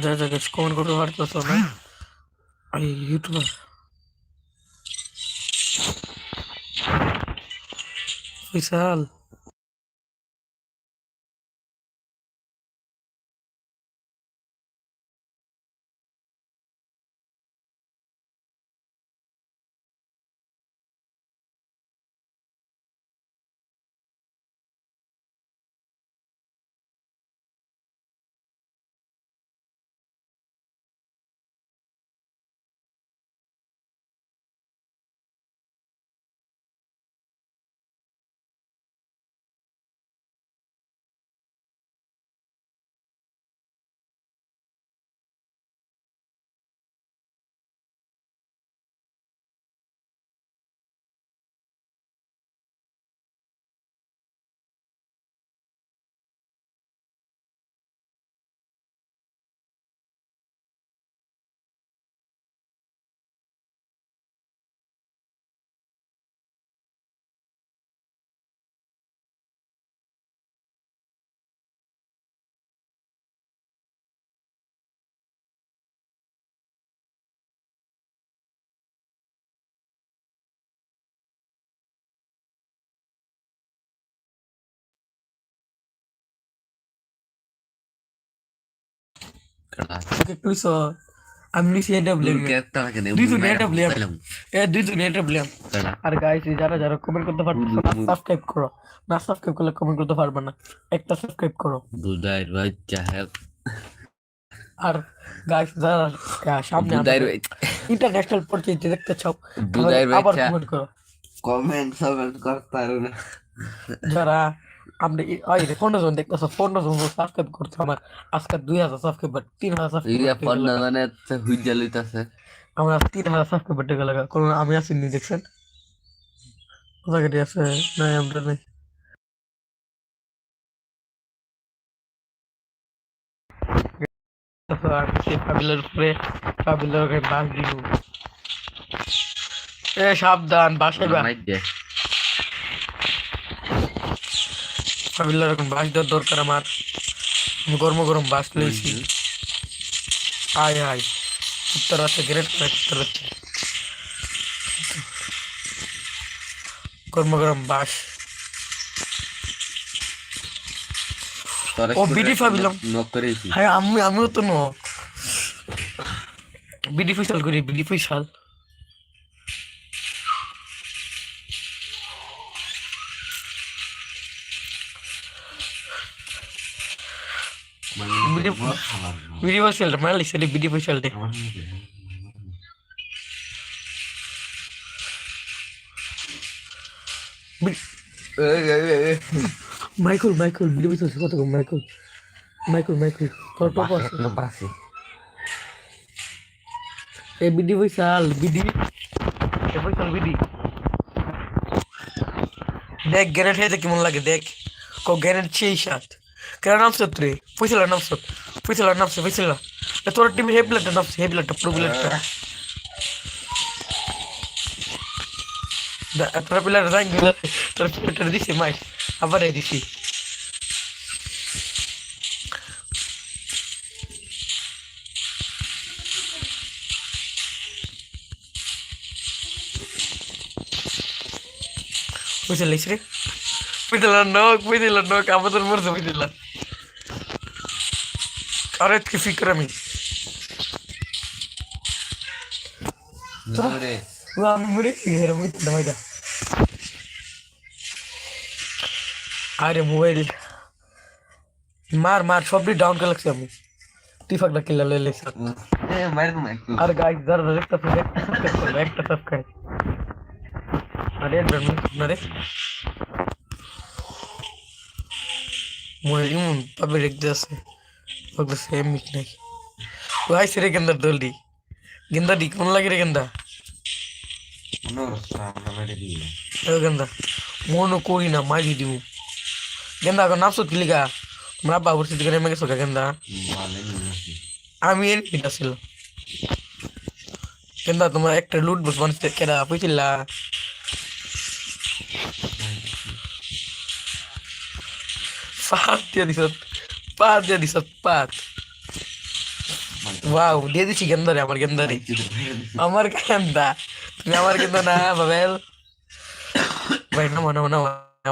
যা যা গেছে কমেন্ট করতে পারতেছ না। এই ইউটিউবার বিশাল। ব্লেম আর গাইস যারা যারা কমেন্ট করতে পারছ না সাবস্ক্রাইব করো। না সাবস্ক্রাইব করলে কমেন্ট করতে পারবে না। একটা সাবস্ক্রাইব করো। দুধাইর বাচ্চা আর গাইস যারা সামনে ইন্টারন্যাশনাল পরিচিতি দেখতে চাও দুধাইর তাহলে আবার কমেন্ট করো। কমেন্ট সমেন্ট করতে যারা আমরা ওই রে পনেরো জন দেখতেছো পনেরো জন সাবস্ক্রাইব করছে আমার। আজকে দুই হাজার সাবস্ক্রাইবার তিন হাজার মানে হুইজা লইতাছে। আমরা তিন হাজার সাবস্ক্রাইবার টেকে লাগা কোন আমি আছি নি দেখছেন কোথা কেটে আছে? নাই আমরা নাই। কাবিলার উপরে বাস দিব। এ সাবধান বাসে কাবিলার এখন বাস দেওয়ার দরকার আমার। আমি গরম গরম বাস লইছি। আয় আয়। উত্তর আছে গ্রেট গরম গরম বাস ও, বিডি। নক করেছি। হ্যাঁ আমি আমিও তো ন বিডি ফিসাল করি বিডি ফিসাল ফিসাল মারা লিখছে বিডি ফিসাল দে মাইকেল মাইকেল বিডি ফিসাল কত মাইকেল মাইকেল মাইকেল তোর টপ আছে বাসি এ বিডি ফিসাল বিডি এ ফিসাল বিডি দেখ গ্যারেট হেতে কেমন লাগে দেখ কো গ্যারেট সেই সাত কেন নামছ রে ফিসালা নামছ ফিসালা নামছ এ তোর টিম হে প্লেটটা নামছ হে প্লেটটা প্রো প্লেটটা তোর রাইং গেল তোর প্লেটটা দিছি মাই আবার দিছি বুঝলিস রে বুঝলাম নক বুঝলাম নক আমাদের মরছে বুঝলাম আরে কি ফিকর আমি। আমি মরে গেলাম বুঝলাম এটা আরে মোবাইল। মার মার সবই ডাউন করে লাগছে আমি। টিফাকটা কিল্লা লয়ে লেছে আর গাইস যারা দেখতে পাবে একটা সাবস্ক্রাইব আরে ব্রাহ্মণ আপনারে ইমন পাবে দেখতে আছে। ওগুলো সেম মিট নাকি? গাইস রে গেন্দার দলদি গেন্দা দি কোন লাগে রে গেন্দা? গেন্দা মনো করি না মারি দিব গেন্দা এখন নাপসত কিলিকা তোমরা আব্বা ভর্তি থেকে নেমে গেছো গেন্দা? নিয়ে আমি এর ছিল। গেন্দা তোমার একটা লুট বস বানতে কেডা? বুঝছিলা দিয়া দিছত পাত দিয়া দিছত পাত। ওয়াও দিয়ে দিছি গেন্দারে আমার গেন্দারে। আমার গেন্দা। তুমি আমার গেন্দা না বাবেল। ভাই না না না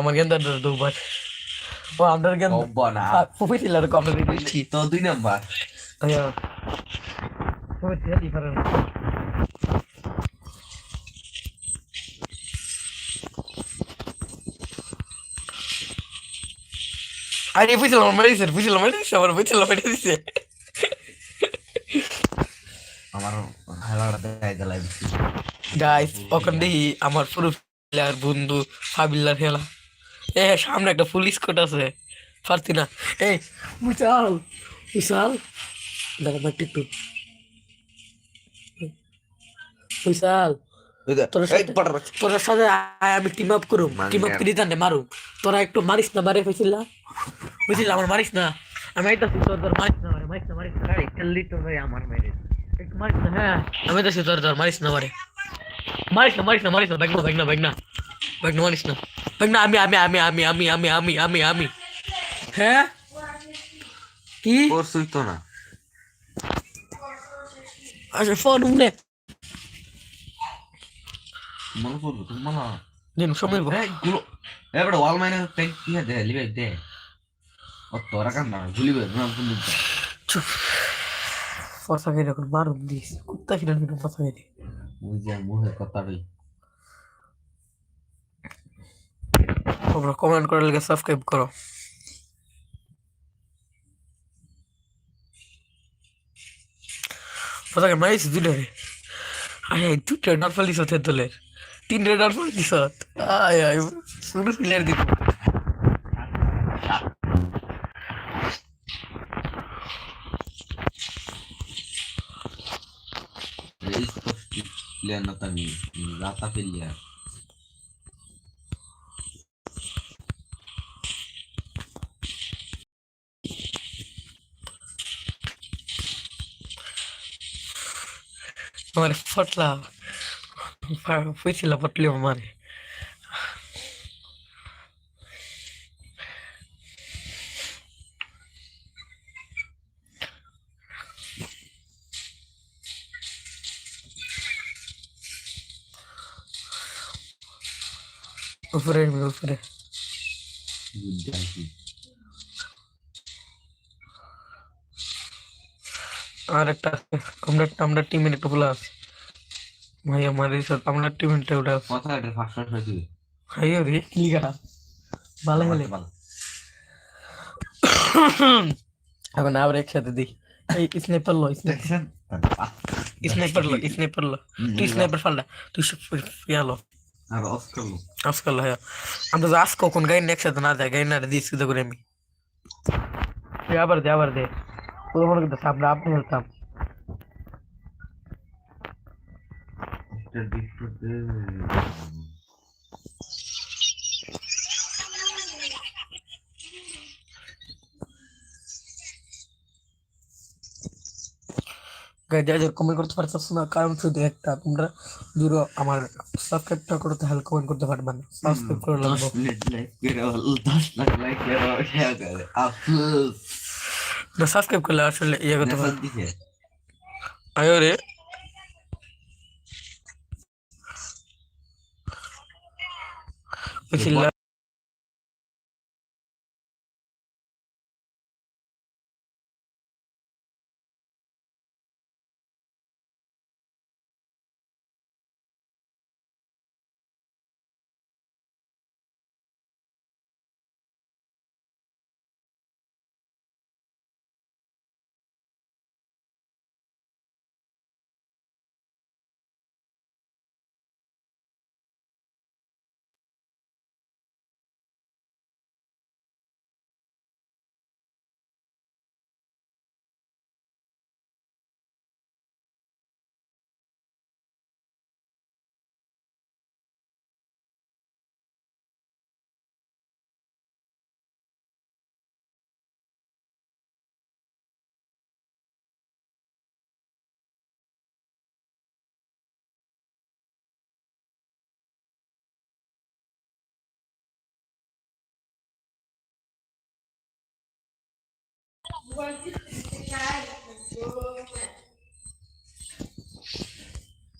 আমার গেন্দা দুবার। ও আমার গেন্দা অব্বনা ফুফি ছিল আর কম দিচ্ছি তো দুই নাম্বার। আয়া। ফুফি ছিল আরে মারিছে ফুছিল মারিছে আমার ফুছিল মারিছে আমার হালাড়া দেখাই দিলাই গাইস ওখান দেখি আমার পুরো প্লেয়ার বন্ধু ফাবিল্লার খেলা এ সামনে একটা পুলিশ কোর্ট আছে। পারতি না। এই মুচাল মুচাল। দাঁড়া একটু। মুচাল। তোর সাথে আমি টিম আপ করুম। টিম আপ করে জানে মারুম। তোরা একটু মারিস না মারে ফেছিল বুঝলি আমার মারিস না। আমি আইতাছি তোর তোর মারিস না মারে মারিস না মারিস না। খেললি তো ভাই আমার মেরে। একটু মারিস না। হ্যাঁ আমি আইতাছি তোর তোর মারিস না মারে। মারিস না মারিস না মারিস না ব্যাগ না ব্যাগ না ব্যাগ না। ব্যাগ না মারিস না। ব্যাগ না আমি আমি আমি আমি আমি আমি আমি আমি আমি। হ্যাঁ? কি? পরশুই তো না। আচ্ছা ফোন উমনে मला बोलतो तू मला నేను సమయం గులో ఎప్పుడు వాళ్ళ మైన పెట్టి అదే వెళ్ళిపోయితే ఒక త్వరకన్నా గులిపోయారు అనుకుంటుంటా ಹೊಸವೇನೆ ಒಂದು ಮಾರು ಕುತ್ತಾಗಿ ನನಗೆ ಹೊಸವೇನೆ ಮೂಹೆ ಕೊತ್ತಾಡಿ ಒಬ್ರು ಕಮೆಂಟ್ ಕೊಡಲಿಗೆ ಸಬ್ಸ್ಕ್ರೈಬ್ ಕರೋ ಹೊಸಗೆ ಮೈಸ್ ದುಡ್ಡು ಅಯ್ಯ ದುಡ್ಡು ನಾಲ್ಕು ಸೊತ್ತೆ ದುಲ್ಲೇರು তিন রেডার পর দিছত আয় আয় শুরু প্লেয়ার দিব। প্লেয়ার না তামি রাতা প্লেয়ার আমার ফটলা। પછી લપટલ્યો મારે ऊपर में ऊपर আর একটা আমরা আমরা টিমের একটা প্লাস ভাই আমার এই সব আমরা টিমেরটা ওটা কথা এটা? ফার্স্ট ফার্স্ট হয়ে দিবে ভাই রে লিগা ভালো হলে এখন আবার একসাথে দিই এই স্নাইপার লো স্নাইপার লো স্নাইপার লো। তুই স্নাইপার ফালটা তুই অফ করল আজকাল হ্যাঁ। আমরা গাড়ি একসাথে না যায় সুদা করে আমি। আবার দে আবার দে। মনে আমরা আপনি একটা ডিফারেন্ট গাইজ যাই কমেন্ট করতে পারতেছ না কারণ শুধু একটা তোমরা দূর আমার সাবস্ক্রাইবটা করতে হেল্প কমেন্ট করতে পারবে না সাবস্ক্রাইব করে লাগবো দশ মিনিট লাইক করে দশ লাখ লাইক করে শেয়ার করে আফসোস না সাবস্ক্রাইব করলে আসলে ইয়ে করতে পারবে Bismillah.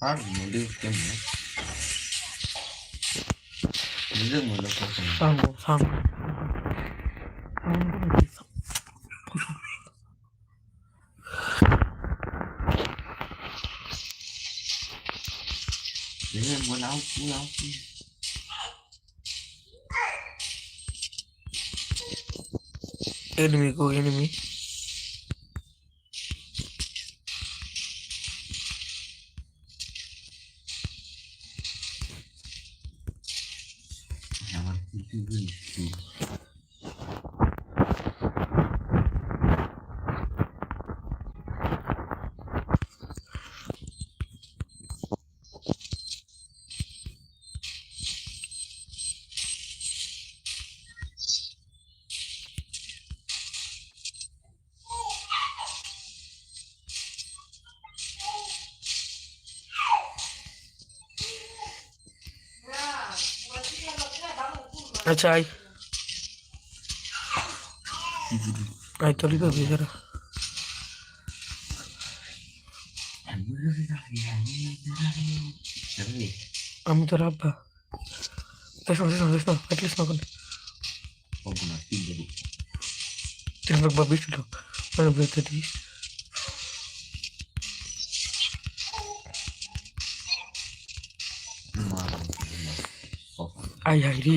Abi ne diyor ki ne? Ne diyor mu lafı? Sango, sango. Benim bu lav, bu lav. Enemy go enemy. блин, আচ্ছা আই আই তলি করবি যারা আমি তোর আব্বা দেখ না দেখ না দেখ না অ্যাটলিস্ট না করলে তিন লোক বা বিশ লোক মানে বলতে দিস আই হাই রে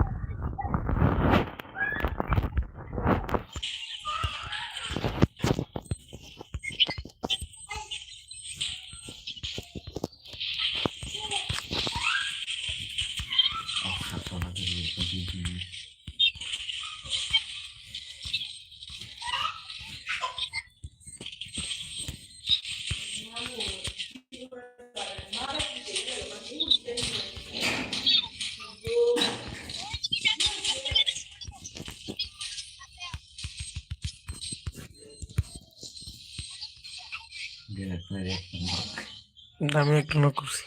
আমি একটা নক করছি।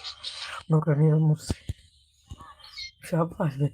নৌকা নিয়ে মরছি সব আসবে